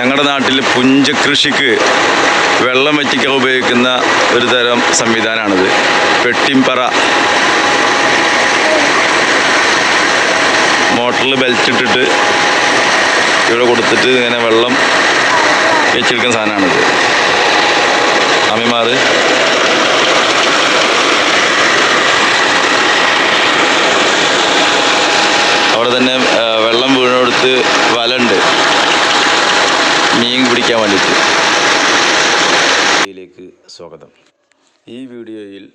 ഞങ്ങളുടെ നാട്ടിൽ പുഞ്ചകൃഷിക്ക് വെള്ളം വറ്റിക്കാൻ ഉപയോഗിക്കുന്ന ഒരു തരം സംവിധാനമാണിത് പെട്ടിമ്പറ മോട്ടറിൽ ബെൽറ്റ് ഇട്ടിട്ട് ഇവിടെ കൊടുത്തിട്ട് ഇങ്ങനെ വെള്ളം വെച്ചെടുക്കുന്ന സാധനമാണിത് അമ്മിമാർ അവിടെ തന്നെ വെള്ളം വീണെടുത്ത് പിടിക്കാൻ വേണ്ടിയിട്ട് സ്വാഗതം. ഈ വീഡിയോയിൽ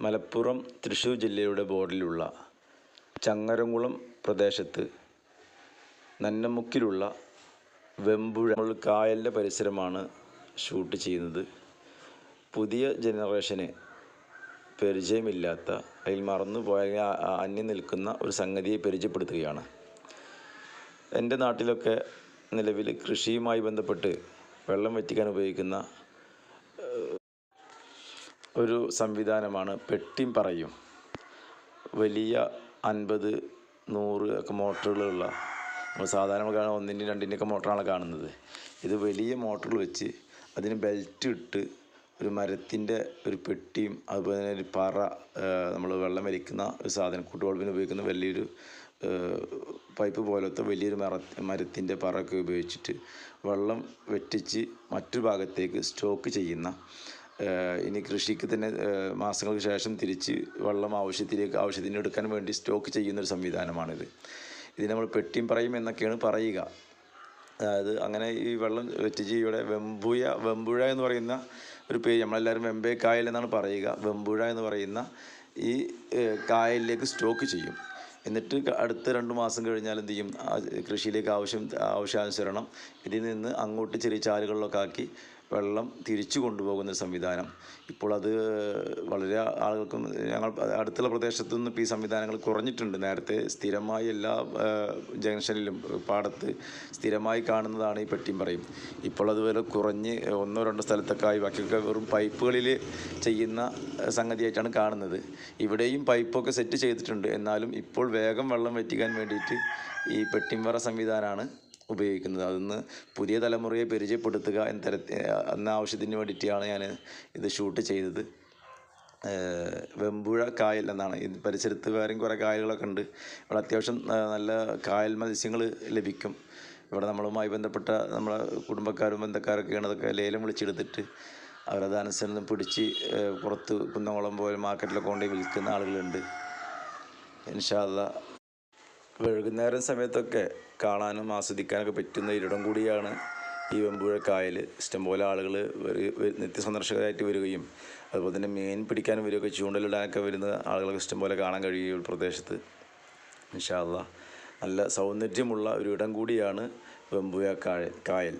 മലപ്പുറം തൃശ്ശൂർ ജില്ലയുടെ ബോർഡിലുള്ള ചങ്ങരംകുളം പ്രദേശത്ത് നന്നമുക്കിലുള്ള വെമ്പുഴ കായലിന്റെ പരിസരമാണ് ഷൂട്ട് ചെയ്യുന്നത്. പുതിയ ജനറേഷന് പരിചയമില്ലാത്ത അതിൽ മറന്നു പോയ ആ- ആ അന്യം നിൽക്കുന്ന ഒരു സംഗതിയെ പരിചയപ്പെടുത്തുകയാണ്. എന്റെ നാട്ടിലൊക്കെ നിലവിൽ കൃഷിയുമായി ബന്ധപ്പെട്ട് വെള്ളം വറ്റിക്കാൻ ഉപയോഗിക്കുന്ന ഒരു സംവിധാനമാണ് പെട്ടിയും പറയും വലിയ അൻപത് നൂറ് ഒക്കെ മോട്ടറുകളുള്ള നമ്മൾ സാധാരണ കാണാൻ കാണുന്ന ഒന്നിന്റെയും രണ്ടിന്റെയൊക്കെ മോട്ടറാണ് കാണുന്നത്. ഇത് വലിയ മോട്ടറുകൾ വെച്ച് അതിന് ബെൽറ്റ് ഇട്ട് ഒരു മരത്തിന്റെ ഒരു പെട്ടിയും അതുപോലെ തന്നെ ഒരു പാറ നമ്മൾ വെള്ളം വലിക്കുന്ന ഒരു സാധനം കുട്ടുവളപ്പിന് ഉപയോഗിക്കുന്ന വലിയൊരു പൈപ്പ് പോലത്തെ വലിയൊരു മര മരത്തിന്റെ പറയൊക്കെ ഉപയോഗിച്ചിട്ട് വെള്ളം വെട്ടിച്ച് മറ്റു ഭാഗത്തേക്ക് സ്റ്റോക്ക് ചെയ്യുന്ന ഇനി കൃഷിക്ക് തന്നെ മാസങ്ങൾക്ക് ശേഷം തിരിച്ച് വെള്ളം ആവശ്യത്തിലേക്ക് ആവശ്യത്തിന് എടുക്കാൻ വേണ്ടി സ്റ്റോക്ക് ചെയ്യുന്ന ഒരു സംവിധാനമാണിത്. ഇതിന് നമ്മൾ പെട്ടിയും പറയും എന്നൊക്കെയാണ് പറയുക. അതായത് അങ്ങനെ ഈ വെള്ളം വെറ്റിച്ച് ഇവിടെ വെമ്പുയ വെമ്പുഴ എന്ന് പറയുന്ന ഒരു പേര് നമ്മളെല്ലാവരും വെമ്പേ കായൽ എന്നാണ് പറയുക. വെമ്പുഴ എന്ന് പറയുന്ന ഈ കായലിലേക്ക് സ്റ്റോക്ക് ചെയ്യും. എന്നിട്ട് അടുത്ത രണ്ട് മാസം കഴിഞ്ഞാൽ എന്ത് ചെയ്യും? കൃഷിയിലേക്ക് ആവശ്യം ആവശ്യാനുസരണം ഇതിൽ നിന്ന് അങ്ങോട്ട് ചെറിയ ചാലുകളിലൊക്കെ ആക്കി വെള്ളം തിരിച്ചു കൊണ്ടുപോകുന്ന സംവിധാനം. ഇപ്പോൾ അത് വളരെ ആളുകൾക്കും ഞങ്ങൾ അടുത്തുള്ള പ്രദേശത്തു നിന്ന് ഇപ്പോൾ ഈ സംവിധാനങ്ങൾ കുറഞ്ഞിട്ടുണ്ട്. നേരത്തെ സ്ഥിരമായി എല്ലാ ജംഗ്ഷനിലും പാടത്ത് സ്ഥിരമായി കാണുന്നതാണ് ഈ പെട്ടിയും പറയും. ഇപ്പോൾ അതുപോലെ കുറഞ്ഞ് ഒന്നോ രണ്ടോ സ്ഥലത്തൊക്കെ ആയി. ബാക്കിയൊക്കെ വെറും പൈപ്പുകളിൽ ചെയ്യുന്ന സംഗതിയായിട്ടാണ് കാണുന്നത്. ഇവിടെയും പൈപ്പൊക്കെ സെറ്റ് ചെയ്തിട്ടുണ്ട്. എന്നാലും ഇപ്പോൾ വേഗം വെള്ളം വറ്റിക്കാൻ വേണ്ടിയിട്ട് ഈ പെട്ടിമ്പറ സംവിധാനമാണ് ഉപയോഗിക്കുന്നത്. അതൊന്ന് പുതിയ തലമുറയെ പരിചയപ്പെടുത്തുക എന്ന തരത്തിൽ എന്ന ആവശ്യത്തിന് വേണ്ടിയിട്ടാണ് ഞാൻ ഇത് ഷൂട്ട് ചെയ്തത്. വെമ്പുഴ കായൽ എന്നാണ്. ഈ പരിസരത്ത് വേറെയും കുറേ കായലുകളൊക്കെ ഉണ്ട്. ഇവിടെ അത്യാവശ്യം നല്ല കായൽ മത്സ്യങ്ങൾ ലഭിക്കും. ഇവിടെ നമ്മളുമായി ബന്ധപ്പെട്ട നമ്മളെ കുടുംബക്കാരും ബന്ധക്കാരൊക്കെയാണ് അതൊക്കെ ലേലം വിളിച്ചെടുത്തിട്ട് അവരത് അനുസരണം പിടിച്ച് പുറത്ത് കുന്നംകുളം പോലെ മാർക്കറ്റിലൊക്കെ കൊണ്ടുപോയി വിൽക്കുന്ന ആളുകളുണ്ട്. ഇൻഷാല്ല വൈകുന്നേരം സമയത്തൊക്കെ കാണാനും ആസ്വദിക്കാനൊക്കെ പറ്റുന്ന ഒരിടം കൂടിയാണ് ഈ വെമ്പുഴ കായൽ ഇഷ്ടംപോലെ ആളുകൾ നിത്യസന്ദർശകരായിട്ട് വരികയും അതുപോലെ തന്നെ മീൻ പിടിക്കാനും വരികയൊക്കെ ചൂണ്ടലിടാനൊക്കെ വരുന്ന ആളുകൾക്ക് ഇഷ്ടംപോലെ കാണാൻ കഴിയും പ്രദേശത്ത്. ഇൻഷാല്ല നല്ല സൗന്ദര്യമുള്ള ഒരു ഇടം കൂടിയാണ് വെമ്പുഴ കായൽ കായൽ.